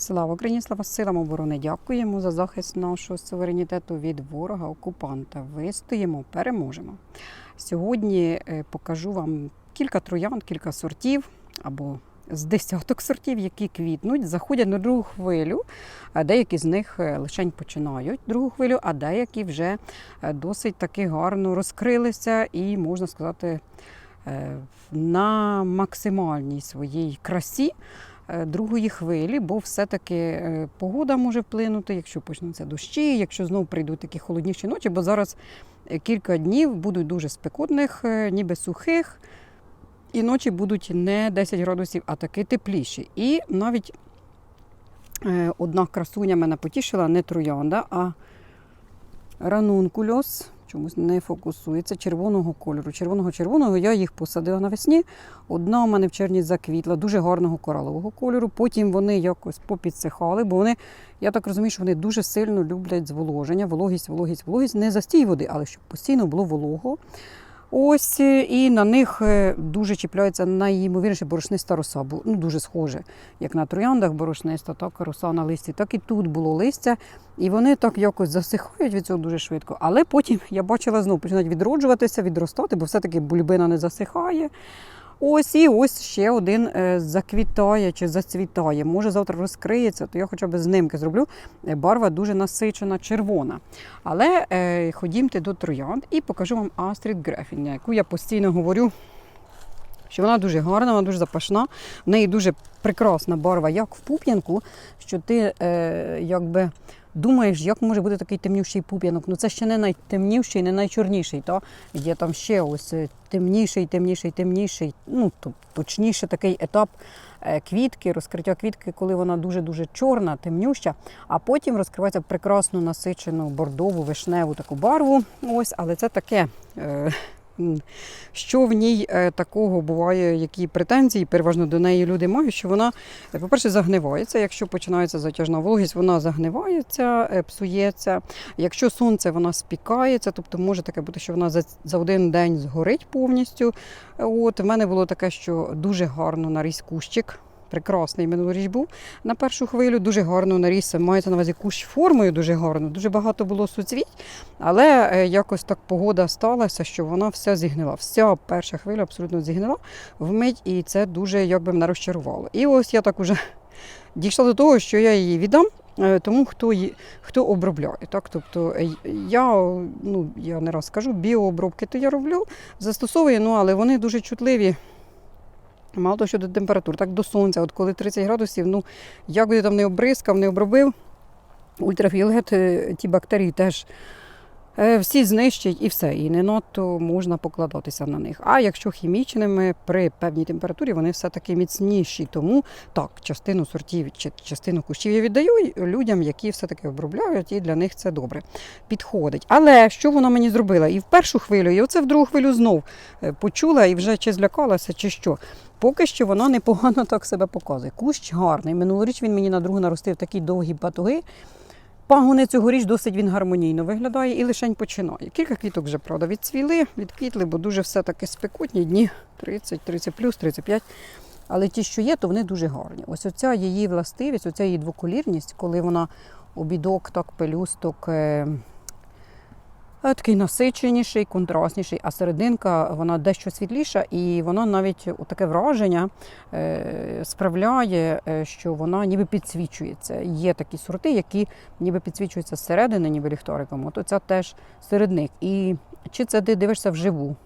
Слава Україні, слава силам оборони! Дякуємо за захист нашого суверенітету від ворога окупанта. Вистоїмо, переможемо. Сьогодні е, покажу вам кілька троянд, кілька сортів або з десяток сортів, які квітнуть, заходять на другу хвилю. Деякі з них е, лишень починають другу хвилю, а деякі вже е, досить таки гарно розкрилися і, можна сказати, е, на максимальній своїй красі е, другої хвилі, бо все-таки е, погода може вплинути, якщо почнуться дощі, якщо знову прийдуть такі холодніші ночі, бо зараз е, кілька днів будуть дуже спекотних, е, ніби сухих, і ночі будуть не 10 градусів, а таки тепліші. І навіть е, одна красуня мене потішила, не троянда, а ранункульос. Чомусь не фокусується червоного кольору. Червоного-червоного я їх посадила навесні. Одна у мене в червні заквітла, дуже гарного коралового кольору. Потім вони якось попідсихали, бо вони, я так розумію, що вони дуже сильно люблять зволоження, вологість, вологість, вологість. Не застій води, але щоб постійно було волого. Ось і на них е, дуже чіпляється найімовірніше борошниста роса. Ну, дуже схоже, як на трояндах борошниста, так роса на листі, так і тут було листя. І вони так якось засихають від цього дуже швидко. Але потім я бачила знову починають відроджуватися, відростати, бо все-таки бульбина не засихає. Ось і ось ще один е, заквітає чи зацвітає. Може завтра розкриється, то я хоча б знимки зроблю. Е, Барва дуже насичена, червона. Але е, ходімте до троянд і покажу вам Астрід Грефін, яку я постійно говорю, що вона дуже гарна, вона дуже запашна. В неї дуже прекрасна барва, як в пуп'янку, що ти е, якби. Думаєш, як може бути такий темніший пуп'янок? Ну це ще не найтемніший, не найчорніший. Та? Є там ще ось е, темніший, темніший, темніший, ну точніше такий етап е, квітки, розкриття квітки, коли вона дуже-дуже чорна, темнюща, а потім розкривається прекрасну насичену бордову, вишневу таку барву. Ось, але це таке. Е, що в ній е, такого буває, які претензії переважно до неї люди мають, що вона, е, по-перше, загнивається. Якщо починається затяжна вологість, вона загнивається, е, псується. Якщо сонце, вона спікається, тобто може таке бути, що вона за, за один день згорить повністю. От в мене було таке, що дуже гарно наріс кущик. Прекрасний минулоріч був на першу хвилю, дуже гарно наріс. Мається на увазі кущ формою дуже гарно. Дуже багато було суцвіть, але е, якось так погода сталася, що вона вся зігнила. Вся перша хвиля абсолютно зігнила вмить, і це дуже якби мене розчарувало. І ось я так уже дійшла до того, що я її віддам. е, Тому хто хто обробляє, так тобто е, я ну я не раз скажу, біообробки то я роблю, застосовую, ну але вони дуже чутливі. Мало того, що до температур, так до сонця. От коли 30 градусів, ну як би ти там не обризкав, не обробив, ультрафіолет, е, ті бактерії теж всі знищать і все. І не надто можна покладатися на них. А якщо хімічними при певній температурі вони все-таки міцніші. Тому так, частину сортів чи частину кущів я віддаю людям, які все-таки обробляють, і для них це добре підходить. Але що вона мені зробила? І в першу хвилю, і оце в другу хвилю знов е, почула і вже чи злякалася, чи що. Поки що вона непогано так себе показує. Кущ гарний. Минулоріч він мені на другу наростив такі довгі батуги. Пагони цьогоріч досить він гармонійно виглядає і лишень починає. Кілька квіток вже, правда, відцвіли, відквітли, бо дуже все-таки спекотні дні 30, 30 плюс, 35. Але ті, що є, то вони дуже гарні. Ось оця її властивість, оця її двоколірність, коли вона обідок, так пелюсток. Е, Такий насиченіший, контрастніший, а серединка вона дещо світліша, і вона навіть таке враження е, справляє, е, що вона ніби підсвічується. Є такі сорти, які ніби підсвічуються зсередини, ніби ліхтариком. От це теж серед них. І чи це ти дивишся вживу?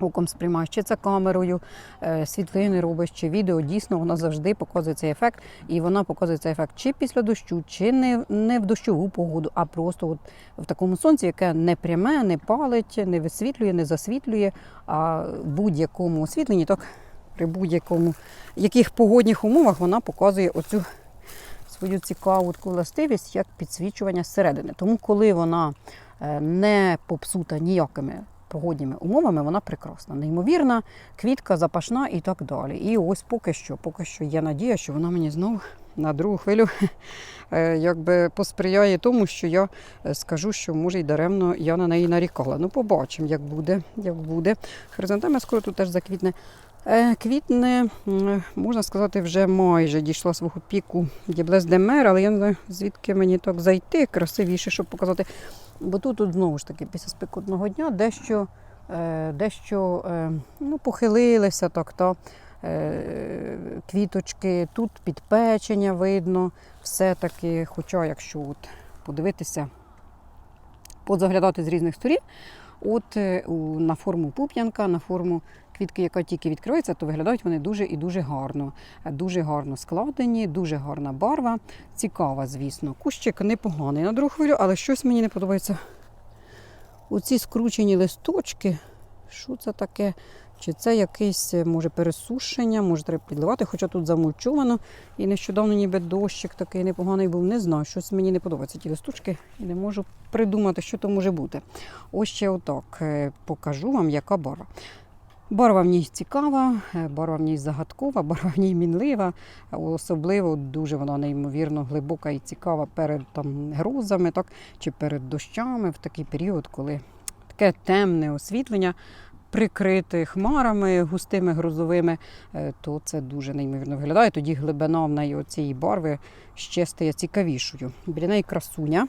Оком сприймаєш, чи це камерою, е, світлини робиш, чи відео. Дійсно, вона завжди показує цей ефект, і вона показує цей ефект чи після дощу, чи не, не в дощову погоду, а просто от в такому сонці, яке не пряме, не палить, не висвітлює, не засвітлює, а в будь-якому освітленні, так при будь-якому яких погодних умовах вона показує оцю свою цікаву таку властивість як підсвічування зсередини. Тому, коли вона е, не попсута ніякими погодніми умовами, вона прекрасна, неймовірна, квітка, запашна і так далі. І ось поки що, поки що є надія, що вона мені знову на другу хвилю е, якби посприяє тому, що я е, скажу, що може й даремно я на неї нарікала. Ну, побачимо, як буде, як буде. Хризантема скоро тут теж заквітне. Е, Квітне, можна сказати, вже майже дійшла свого піку Діблес де Мер, але я не знаю, звідки мені так зайти красивіше, щоб показати. Бо тут, знову ж таки, після спекотного дня дещо, е, дещо е, ну, похилилися так, та, е, квіточки, тут підпечення видно, все-таки, хоча якщо от подивитися, позаглядати з різних сторін, от на форму пуп'янка, на форму квітки, яка тільки відкриється, то виглядають вони дуже і дуже гарно. Дуже гарно складені, дуже гарна барва. Цікава, звісно. Кущик непоганий на другу хвилю, але щось мені не подобається. Оці скручені листочки. Що це таке? Чи це якесь, е, може, пересушення, може треба підливати, хоча тут замульчовано. І нещодавно ніби дощик такий непоганий був. Не знаю, щось мені не подобається ті листочки і не можу придумати, що то може бути. Ось ще отак е, покажу вам, яка барва. Барва в ній цікава, е, барва в ній загадкова, барва в ній мінлива. Особливо дуже вона неймовірно глибока і цікава перед там, грозами, так, чи перед дощами в такий період, коли таке темне освітлення. Прикрите хмарами густими грозовими, е, то це дуже неймовірно виглядає. Тоді глибина в неї цієї барви ще стає цікавішою. Біля неї красуня.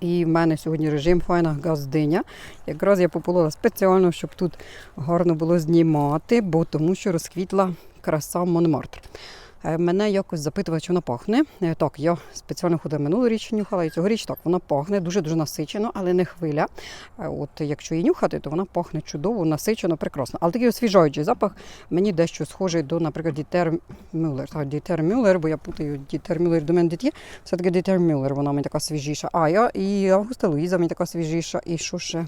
І в мене сьогодні режим файна газдиня. Якраз я пополола спеціально, щоб тут гарно було знімати, бо тому що розквітла краса Монмартр. Е, Мене якось запитували, чи вона пахне. Е, Так, я спеціально ходила минулоріч нюхала, і цьогоріч так вона пахне дуже-дуже насичено, але не хвиля. Е, От якщо її нюхати, то вона пахне чудово, насичено, прекрасно. Але такий освіжаючий запах мені дещо схожий до, наприклад, Дітер Мюллер. Так, Дітер Мюллер, бо я путаю Дітер Мюллер до мене дітє. Все-таки Дітер Мюллер, вона мені така свіжіша. А я і Августа Луїза мені така свіжіша. І що ще?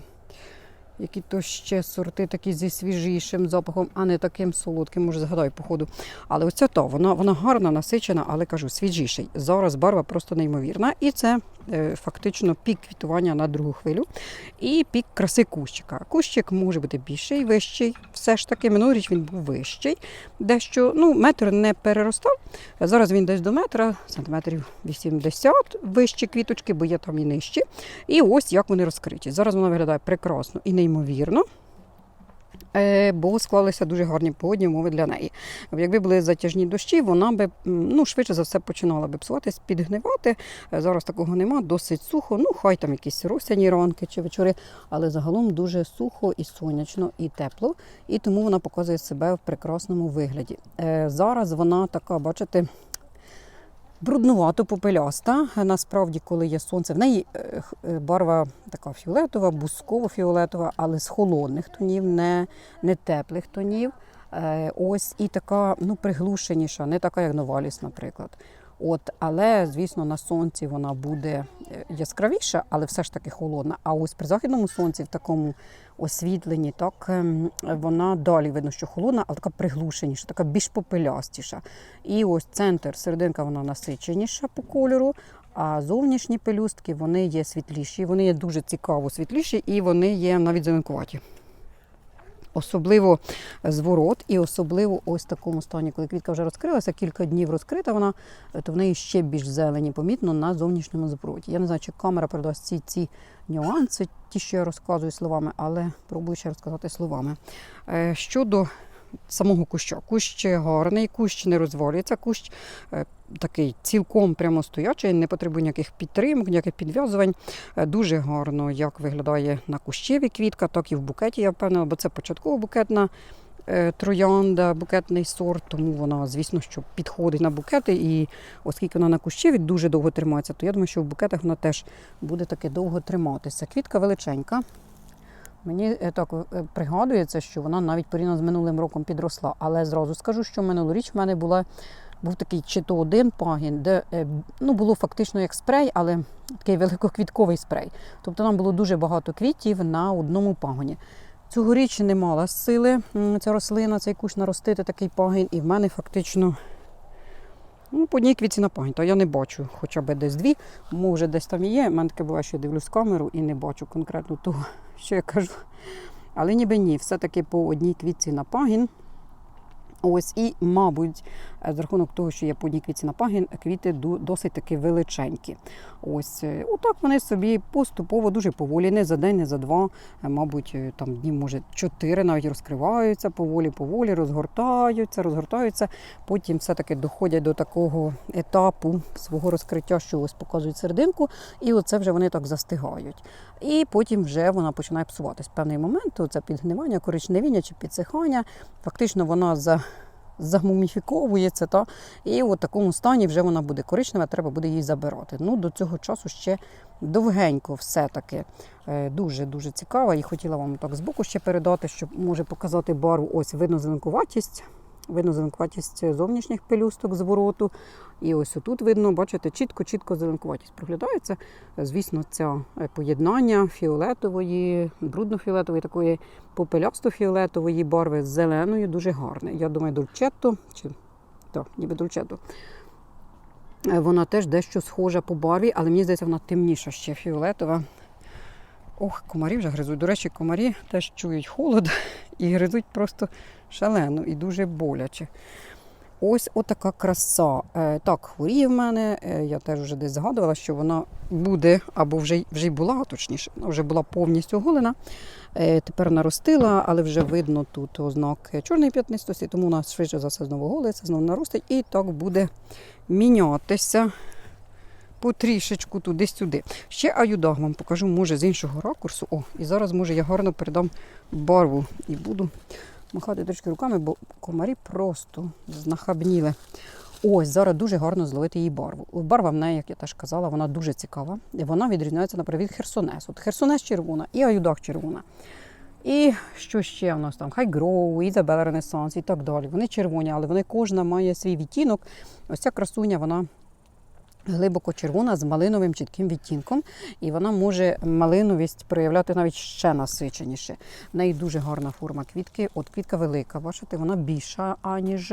Які то ще сорти такі зі свіжішим запахом, а не таким солодким, може згадаю походу. Але оця то, вона, вона гарна, насичена, але кажу, свіжіший. Зараз барва просто неймовірна. І це фактично пік квітування на другу хвилю і пік краси кущика. Кущик може бути більший, вищий. Все ж таки, минулоріч він був вищий. Дещо ну, метр не переростав. Зараз він десь до метра, сантиметрів 80, вищі квіточки, бо є там і нижчі. І ось як вони розкриті. Зараз вона виглядає прекрасно і неймовірно. Е, Бо склалися дуже гарні погодні умови для неї. Якби були затяжні дощі, вона би ну, швидше за все починала би псуватись, підгнивати. Е, Зараз такого нема, досить сухо. Ну, хай там якісь росяні ранки чи вечори, але загалом дуже сухо і сонячно, і тепло, і тому вона показує себе в прекрасному вигляді. Е, Зараз вона така, бачите, бруднувато попеляста. Насправді, коли є сонце, в неї е, е, барва така фіолетова, бусково-фіолетова, але з холодних тонів, не, не теплих тонів. Е, Ось і така ну, приглушеніша, не така, як Новаліс, наприклад. От, але, звісно, на сонці вона буде е, яскравіша, але все ж таки холодна. А ось при західному сонці, в такому освітленні, так ем, вона далі видно, що холодна, але така приглушеніша, така більш попелястіша. І ось центр, серединка, вона насиченіша по кольору. А зовнішні пелюстки вони є світліші, вони є дуже цікаво світліші і вони є навіть зеленкуваті. Особливо зворот, і особливо ось в такому стані, коли квітка вже розкрилася, кілька днів розкрита вона, то в неї ще більш зелені помітно на зовнішньому звороті. Я не знаю, чи камера передасть ці, ці нюанси, ті, що я розказую словами, але пробую ще розказати словами. Е, Щодо самого куща, кущ гарний, кущ не розвалюється, кущ е, такий цілком прямо стоячий, не потребує ніяких підтримок, ніяких підв'язувань. Е, Дуже гарно, як виглядає на кущеві квітка, так і в букеті, я впевнена, бо це початково букетна е, троянда, букетний сорт, тому вона, звісно, що підходить на букети. І оскільки вона на кущеві дуже довго тримається, то я думаю, що в букетах вона теж буде таки довго триматися. Квітка величенька. Мені е, так е, пригадується, що вона навіть порівняно з минулим роком підросла. Але зразу скажу, що минулоріч в мене була, був такий чи то один пагін, де е, ну, було фактично як спрей, але такий великоквітковий спрей. Тобто там було дуже багато квітів на одному пагоні. Цьогоріч не мала сили ця рослина, цей кущ наростити такий пагін, і в мене фактично ну, по одній квітці на. То я не бачу хоча б десь дві, може десь там є. У мене таке буває, що я дивлюсь камеру і не бачу конкретно того, що я кажу. Але ніби ні, все-таки по одній квітці на пагін. Ось і, мабуть, за рахунок того, що по одній на пагін, квіти досить таки величенькі. Ось е, отак вони собі поступово дуже поволі, не за день, не за два, е, мабуть, е, там днів, може, чотири навіть розкриваються поволі, поволі, розгортаються, розгортаються. Потім все-таки доходять до такого етапу свого розкриття, що ось показують серединку, і оце вже вони так застигають. І потім вже вона починає псуватись. Певний момент це підгнивання, коричневіння чи підсихання. Фактично вона за. Замуміфіковується, та і у такому стані вже вона буде коричнева, треба буде її забирати. Ну до цього часу ще довгенько все-таки Е, дуже дуже цікава. І хотіла вам так збоку ще передати, щоб може показати барву. Ось видно зеленкуватість, видно зеленкуватість зовнішніх пелюсток звороту. І ось отут видно, бачите, чітко-чітко зеленкуватість проглядається. Е, Звісно, це поєднання фіолетової, брудно-фіолетової, такої попелясто-фіолетової барви з зеленою дуже гарне. Я думаю, дольчетто, чи так, ніби дольчетто. Е, Вона теж дещо схожа по барві, але мені здається, вона темніша ще фіолетова. Ох, комарі вже гризуть. До речі, комарі теж чують холод і гризуть просто шалено і дуже боляче. Ось отака краса. Е, так, хворіє в мене. Е, я теж вже десь згадувала, що вона буде, або вже, вже й була, точніше, вона вже була повністю оголена. Е, тепер наростила, але вже видно тут ознаки чорної п'ятнистості, тому нас швидше за все знову голиться, знову наростить, і так буде мінятися потрішечку туди-сюди. Ще аюдаг вам покажу, може, з іншого ракурсу. О, і зараз, може, я гарно передам барву і буду махати трішки руками, бо комарі просто знахабніли. Ось зараз дуже гарно зловити її барву. Барва в неї, як я теж казала, вона дуже цікава. І вона відрізняється, наприклад, від херсонес. От херсонес червона і аюдах червона. І що ще у нас там? Хайгроу, Ізабела Ренесанс і так далі. Вони червоні, але вони кожна має свій відтінок. Ось ця красуня, вона глибоко червона з малиновим чітким відтінком, і вона може малиновість проявляти навіть ще насиченіше. В неї дуже гарна форма квітки. От квітка велика, бачите, вона більша, аніж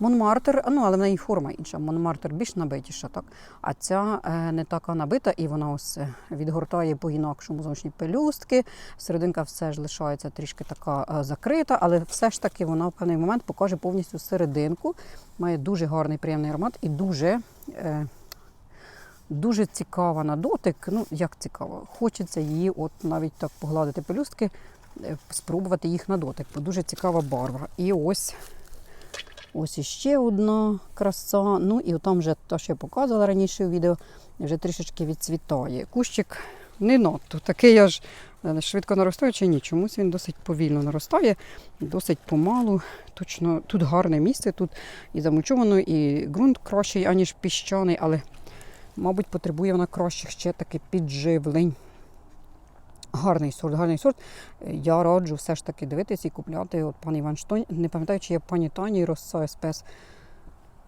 Монмартер, ну але в неї форма інша. Монмартер більш набитіша, так? А ця е, не така набита, і вона ось е, відгортає по-інакшому зовнішні пелюстки. Серединка все ж лишається трішки така е, закрита, але все ж таки вона в певний момент покаже повністю серединку. Має дуже гарний приємний аромат і дуже. Дуже цікава на дотик. Ну, як цікаво, хочеться її, от навіть так погладити пелюстки, спробувати їх на дотик, бо дуже цікава барва. І ось Ось іще одна краса. Ну і там вже те, що я показувала раніше у відео, вже трішечки відцвітає. Кущик не надто. Такий аж е, швидко наростає чи ні. Чомусь він досить повільно наростає, досить помалу. Точно тут гарне місце, тут і замульчовано, і ґрунт кращий, аніж піщаний, але, мабуть, потребує вона кращих ще таки підживлень. Гарний сорт, гарний сорт. Я раджу все ж таки дивитися і купляти. От пан Іван Штонь, не пам'ятаю, чи є пані Тані Роса СПС.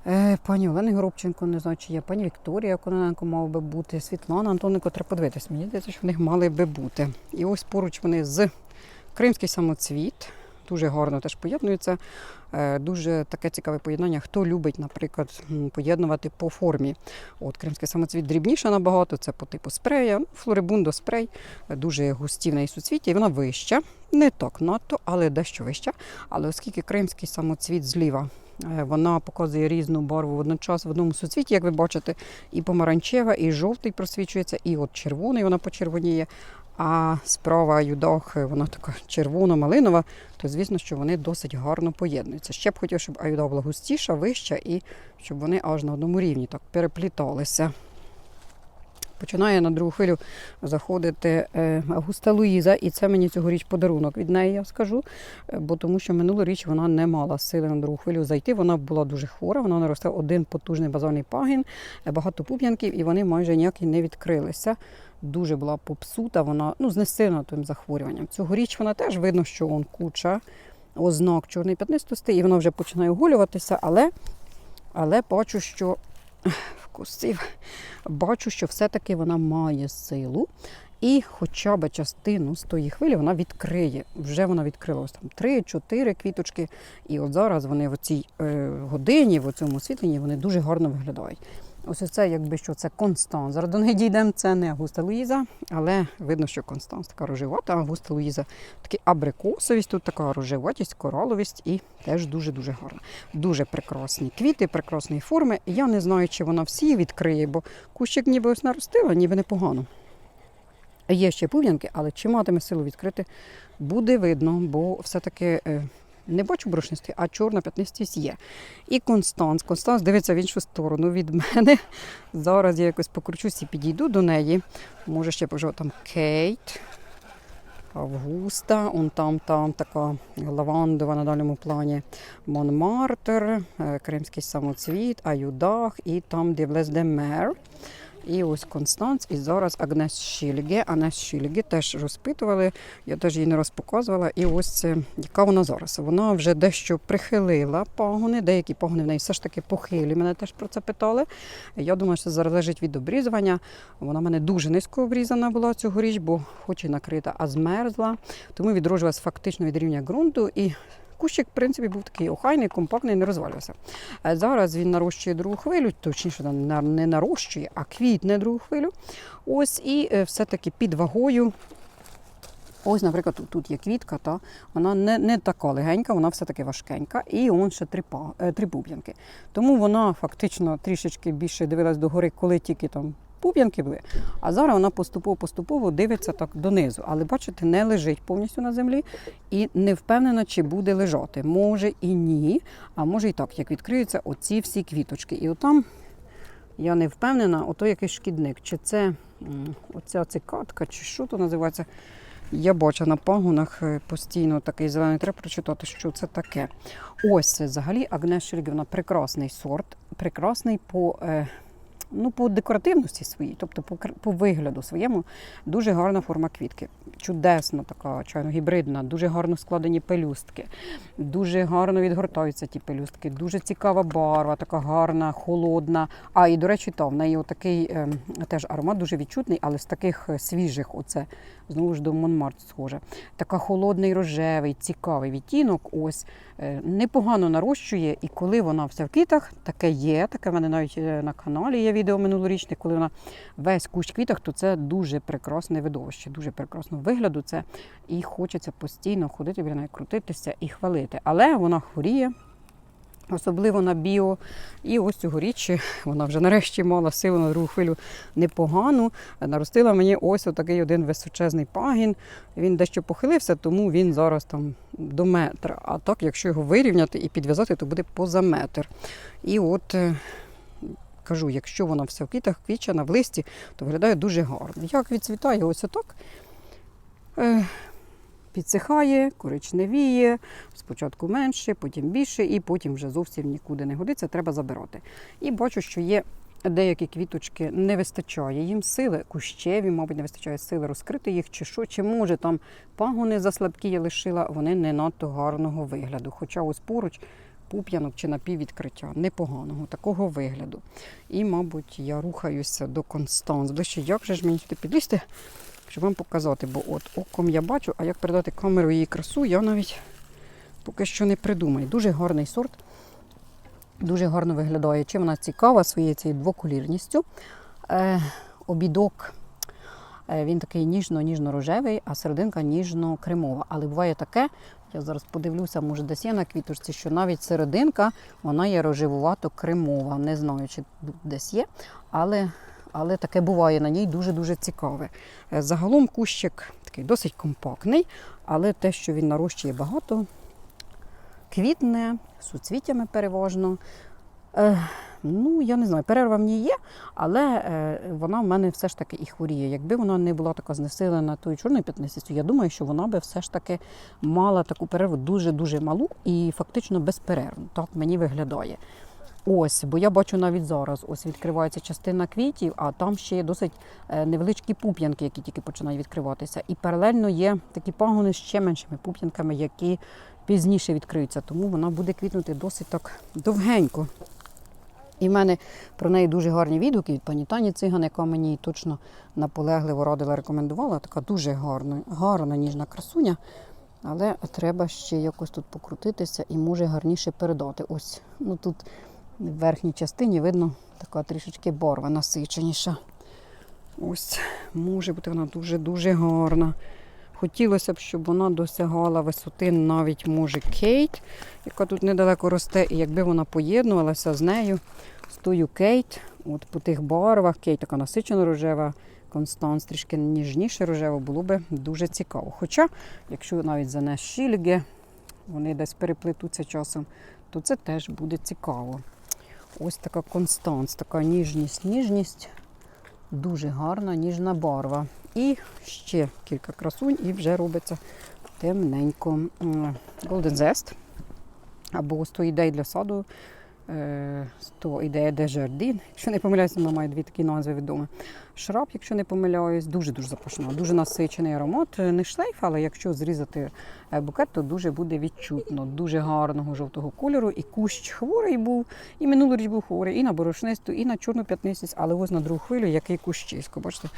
Е, пані Олени Горобченко, не знаю, чи є пані Вікторія Кононенко мав би бути, Світлана Антоненко, треба подивитись. Мені здається, що в них мали би бути. І ось поруч вони з Кримський самоцвіт. Дуже гарно теж поєднуються. Е, Дуже таке цікаве поєднання. Хто любить, наприклад, поєднувати по формі. От Кримський самоцвіт дрібніше набагато, це по типу спрея. Ну, Флорибундо спрей е, дуже густі в неї суцвіття, і вона вища. Не так надто, але дещо вища. Але оскільки кримський самоцвіт зліва, е, вона показує різну барву водночас в одному суцвіті, як ви бачите, і помаранчева, і жовтий просвічується, і от червоний вона почервоніє. А справа юдах е, вона така червоно-малинова, то звісно, що вони досить гарно поєднуються. Ще б хотів, щоб аюда була густіша, вища, і щоб вони аж на одному рівні так перепліталися. Починає на другу хвилю заходити е, Августа Луїза, і це мені цьогоріч подарунок від неї, я скажу. Е, Бо тому що минулоріч вона не мала сили на другу хвилю зайти. Вона була дуже хвора, вона наростила один потужний базальний пагін, е, багато пуп'янків, і вони майже ніякі не відкрилися. Дуже була попсута, вона ну, знесилена тим захворюванням. Цьогоріч вона теж видно, що он куча ознак чорної п'ятнистості, і вона вже починає оголюватися, але, але бачу, що вкусив. Бачу, що все-таки вона має силу. І хоча б частину з тої хвилі вона відкриє. Вже вона відкрила там 3-4 квіточки. І от зараз вони в цій е, годині, в цьому освітленні, вони дуже гарно виглядають. Ось це, якби що, це Констанс. Зараз до неї дійдемо, це не Агуста Луїза, але видно, що Констанс така рожевата, Агуста Луїза такий абрикосовість, тут така рожеватість, кораловість і теж дуже-дуже гарна. Дуже прекрасні квіти, прекрасної форми. Я не знаю, чи вона всі відкриє, бо кущик ніби ось наростила, ніби непогано. Є ще пув'янки, але чи матиме силу відкрити, буде видно, бо все-таки е, не бачу брошності, а чорна п'ятнистість є. І Констанс. Констанс дивиться в іншу сторону від мене. Зараз я якось покручусь і підійду до неї. Може ще поживу там Кейт. Августа, он там, там така лавандова на дальньому плані Монмартр, е, Кримський самоцвіт, Аюдах і там де Мер. І ось Констанц, і зараз Агнес Шільге. Агнес Шільге теж розпитували, я теж її не раз показувала. І ось е, яка вона зараз. Вона вже дещо прихилила пагони, деякі пагони в неї все ж таки похилі. Мене теж про це питали. Я думаю, що це залежить від обрізування. Вона в мене дуже низько обрізана була цьогоріч, бо хоч і накрита, а змерзла. Тому відроджувалась фактично від рівня ґрунту. І Кущик, в принципі, був такий охайний, компактний, не розвалювався. Зараз він нарощує другу хвилю, точніше, не нарощує, а квітне другу хвилю. Ось і е, все-таки під вагою. Ось, наприклад, тут, є квітка, та вона не, не така легенька, вона все-таки важкенька. І он ще три, е, три буб'янки. Тому вона фактично трішечки більше дивилась догори, коли тільки там буб'янки були. А зараз вона поступово-поступово дивиться так донизу. Але бачите, не лежить повністю на землі і не впевнена, чи буде лежати. Може і ні, а може і так, як відкриються оці всі квіточки. І отам я не впевнена, ото якийсь шкідник. Чи це оця цикатка, чи що то називається. Я бачу на пагонах е, постійно такий зелений, треба прочитати, що це таке. Ось взагалі Агнес Шельгівна прекрасний сорт, прекрасний по, е, ну, по декоративності своїй, тобто по, по вигляду своєму. Дуже гарна форма квітки. Чудесна така, чайно гібридна, дуже гарно складені пелюстки, дуже гарно відгортаються ті пелюстки, дуже цікава барва, така гарна, холодна. А і до речі, та в неї отакий е, теж аромат дуже відчутний, але з таких е, свіжих, оце знову ж до Монмарт схоже. Така холодний рожевий, цікавий відтінок. Ось е, непогано нарощує, і коли вона вся в квітах, таке є. Таке в мене навіть е, на каналі є відео минулорічне, коли вона весь кущ квітах, то це дуже прекрасне видовище, дуже прекрасного вигляду. Це і хочеться постійно ходити біля неї, крутитися і хвалити. Але вона хворіє. Особливо на біо. І ось цьогоріч вона вже нарешті мала силу на другу хвилю непогану. Наростила мені ось отакий один височезний пагін. Він дещо похилився, тому він зараз там до метра. А так, якщо його вирівняти і підв'язати, то буде поза метр. І от е, кажу, якщо вона вся в квітах квічена в листі, то виглядає дуже гарно. Як відцвітає ось отак. Е, підсихає, коричневіє, спочатку менше, потім більше, і потім вже зовсім нікуди не годиться, треба забирати. І бачу, що є деякі квіточки, не вистачає їм сили, кущеві, мабуть, не вистачає сили розкрити їх, чи що, чи може там пагони заслабкі я лишила, вони не надто гарного вигляду. Хоча ось поруч пуп'янок чи напіввідкриття, непоганого такого вигляду. І, мабуть, я рухаюся до Констанс. Ближче, як же ж мені туди підлізти? Щоб вам показати, бо от оком я бачу, а як передати камеру її красу, я навіть поки що не придумаю. Дуже гарний сорт, дуже гарно виглядає. Чим вона цікава своєю цією двоколірністю. Е, обідок. е, Він такий ніжно-ніжно-рожевий, а серединка ніжно-кремова. Але буває таке, я зараз подивлюся, може десь є на квіточці, що навіть серединка вона є рожевувато-кремова. Не знаю, чи десь є, але, але таке буває на ній дуже-дуже цікаве. Е, Загалом кущик такий досить компактний, але те, що він нарощує багато, квітне, суцвіттями переважно. Е, ну, я не знаю, перерва в ній є, але е, вона в мене все ж таки і хворіє. Якби вона не була така знесилена тою чорною п'ятнистістю, я думаю, що вона би все ж таки мала таку перерву дуже-дуже малу і фактично безперервну. Так мені виглядає. Ось, бо я бачу навіть зараз, ось відкривається частина квітів, а там ще є досить е, невеличкі пуп'янки, які тільки починають відкриватися. І паралельно є такі пагони з ще меншими пуп'янками, які пізніше відкриються. Тому вона буде квітнути досить так довгенько. І в мене про неї дуже гарні відгуки від пані Тані Циган, яка мені точно наполегливо радила, рекомендувала. Така дуже гарна, гарна ніжна красуня. Але треба ще якось тут покрутитися і може гарніше передати. Ось, ну тут В верхній частині видно така трішечки борва насиченіша. Ось, може бути вона дуже-дуже гарна. Хотілося б, щоб вона досягала висоти навіть може Кейт, яка тут недалеко росте. І якби вона поєднувалася з нею, з тою Кейт, от по тих барвах, Кейт така насичена рожева, Констанс трішки ніжніше рожева, було б дуже цікаво. Хоча, якщо навіть занес Шільге, вони десь переплетуться часом, то це теж буде цікаво. Ось така Констанс, така ніжність, ніжність. Дуже гарна, ніжна барва. І ще кілька красунь, і вже робиться темненько. Golden Zest. Або ось то ідея для саду. е, То ідея де жардин. Якщо не помиляюся, вона має дві такі назви відомі. Шраб, якщо не помиляюсь, дуже-дуже запашна, дуже насичений аромат. Е, Не шлейф, але якщо зрізати е, букет, то дуже буде відчутно. Дуже гарного жовтого кольору. І кущ хворий був, і минулоріч був хворий, і на борошнисту, і на чорну п'ятнистість, але ось на другу хвилю, який кущисько. Бачите,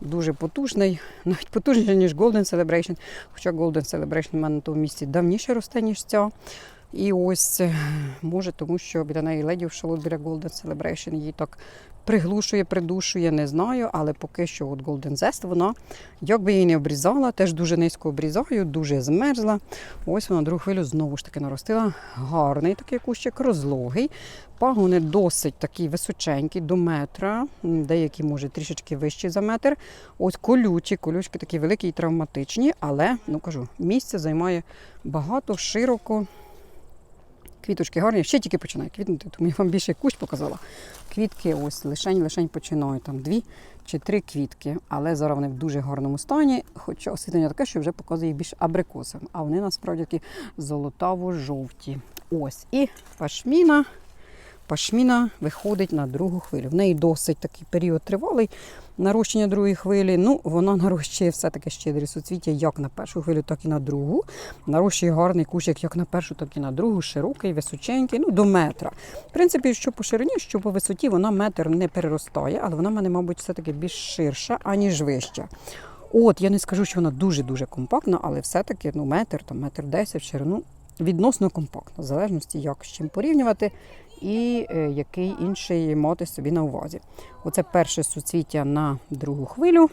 дуже потужний, навіть потужніший, ніж Golden Celebration. Хоча Golden Celebration в мене на тому місці давніше росте, ніж ця. І ось е, може, тому що біля неї леді в шалот біля Golden Celebration її так приглушує, придушує, не знаю. Але поки що от Golden Zest, вона, як би її не обрізала, теж дуже низько обрізаю, дуже змерзла. Ось вона другу хвилю знову ж таки наростила. Гарний такий кущик, розлогий. Пагони досить такі височенькі, до метра, деякі, може, трішечки вищі за метр. Ось колючі, колючки такі великі і травматичні, але, ну кажу, місце займає багато, широко. Квіточки гарні, ще тільки починає квітнути, тому я вам більше кущ показала. Квітки ось лишень, лишень починають там дві чи три квітки, але зараз вони в дуже гарному стані, хоча освітлення таке, що вже показує їх більш абрикосом. А вони насправді такі золотаво-жовті. Ось. І пашміна. Пашміна виходить на другу хвилю. В неї досить такий період тривалий нарощення другої хвилі. Ну, вона нарощує все-таки щедрі суцвіття як на першу хвилю, так і на другу. Нарощує гарний кущик як на першу, так і на другу, широкий, височенький, ну до метра. В принципі, що по ширині, що по висоті, вона метр не переростає, але вона в мене, мабуть, все-таки більш ширша, аніж вища. От, я не скажу, що вона дуже-дуже компактна, але все-таки ну, метр, там, метр десять в ширину відносно компактна, в залежності, як з чим порівнювати і е, який інший мати собі на увазі. Оце перше суцвіття на другу хвилю.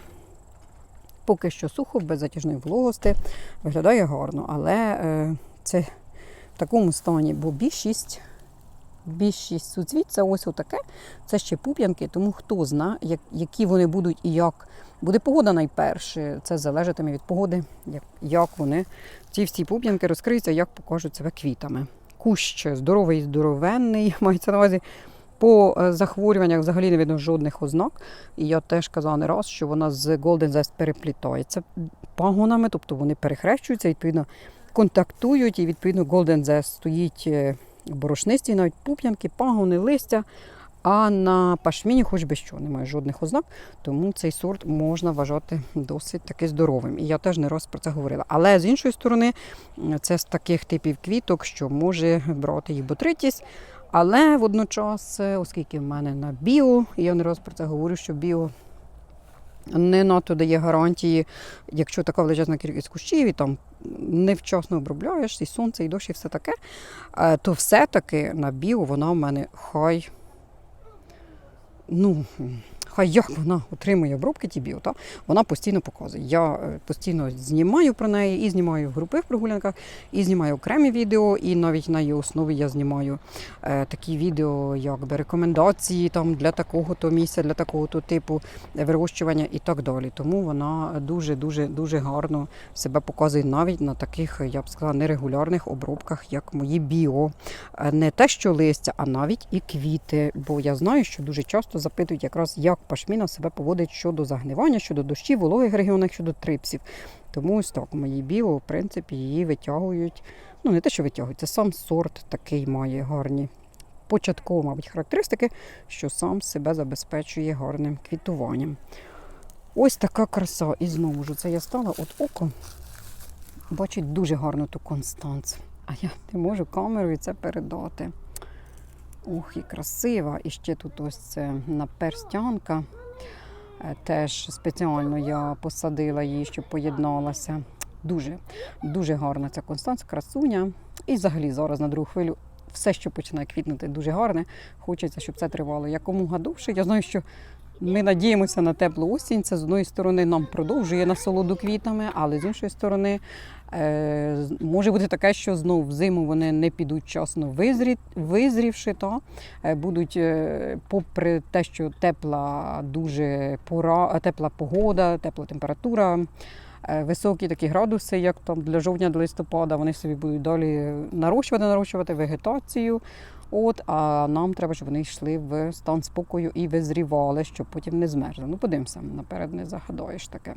Поки що сухо, без затяжної вологості, виглядає гарно, але е, це в такому стані, бо більшість, більшість суцвіт це ось отаке. Це ще пуп'янки, тому хто зна, як, які вони будуть і як буде погода найперше. Це залежатиме від погоди, як, як вони, ці всі пуп'янки розкриються, як покажуть себе квітами кущ здоровий, здоровенний, мається на увазі. По е, захворюваннях взагалі не видно жодних ознак. І я теж казала не раз, що вона з Golden Zest переплітається пагонами, тобто вони перехрещуються, відповідно, контактують, і відповідно Golden Zest стоїть е, в борошнисті, навіть пуп'янки, пагони, листя. А на пашміні, хоч би що, немає жодних ознак, тому цей сорт можна вважати досить таки здоровим. І я теж не раз про це говорила. Але з іншої сторони, це з таких типів квіток, що може брати їх ботритість. Але водночас, оскільки в мене на біо, і я не раз про це говорю, що біо не надто дає гарантії, якщо така величезна кількість кущів, і там невчасно обробляєш, і сонце, і дощ, і все таке, е, то все-таки на біо вона в мене хай ну, хай як вона отримує обробки ті біо, та, вона постійно показує. Я е, постійно знімаю про неї і знімаю в групи в прогулянках, і знімаю окремі відео, і навіть на її основі я знімаю е, такі відео, якби рекомендації там, для такого-то місця, для такого-то типу вирощування і так далі. Тому вона дуже-дуже дуже гарно себе показує навіть на таких, я б сказала, нерегулярних обробках, як мої біо. Е, Не те, що листя, а навіть і квіти. Бо я знаю, що дуже часто запитують якраз, як пашміна себе поводить щодо загнивання, щодо дощів, вологих регіонах, щодо трипсів. Тому ось так, мої біо, в принципі, її витягують. Ну, не те, що витягують, це сам сорт такий має гарні. Початково, мабуть, характеристики, що сам себе забезпечує гарним квітуванням. Ось така краса. І знову ж це я стала от око. Бачить дуже гарно ту констанц. А я не можу камерою це передати. Ух, і красива. І ще тут ось це наперстянка. Е, Теж спеціально я посадила її, щоб поєдналася. Дуже, дуже гарна ця Констанція, красуня. І взагалі зараз на другу хвилю все, що починає квітнути, дуже гарне. Хочеться, щоб це тривало якомога довше. Я знаю, що ми надіємося на теплу осінь. Це з одної сторони нам продовжує насолоду квітами, але з іншої сторони е, може бути таке, що знову в зиму вони не підуть визрі, визрівши, та е, будуть, е, попри те, що тепла дуже пора, тепла погода, тепла температура. Високі такі градуси, як там для жовтня до листопада, вони собі будуть далі нарощувати, нарощувати вегетацію. От, а нам треба, щоб вони йшли в стан спокою і визрівали, щоб потім не змерзли. Ну, подивимося, наперед не загадаєш таке.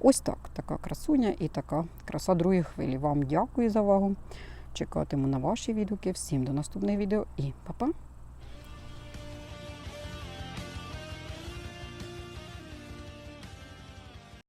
Ось так, така красуня і така краса другої хвилі. Вам дякую за увагу. Чекатиму на ваші відгуки. Всім до наступних відео і па-па!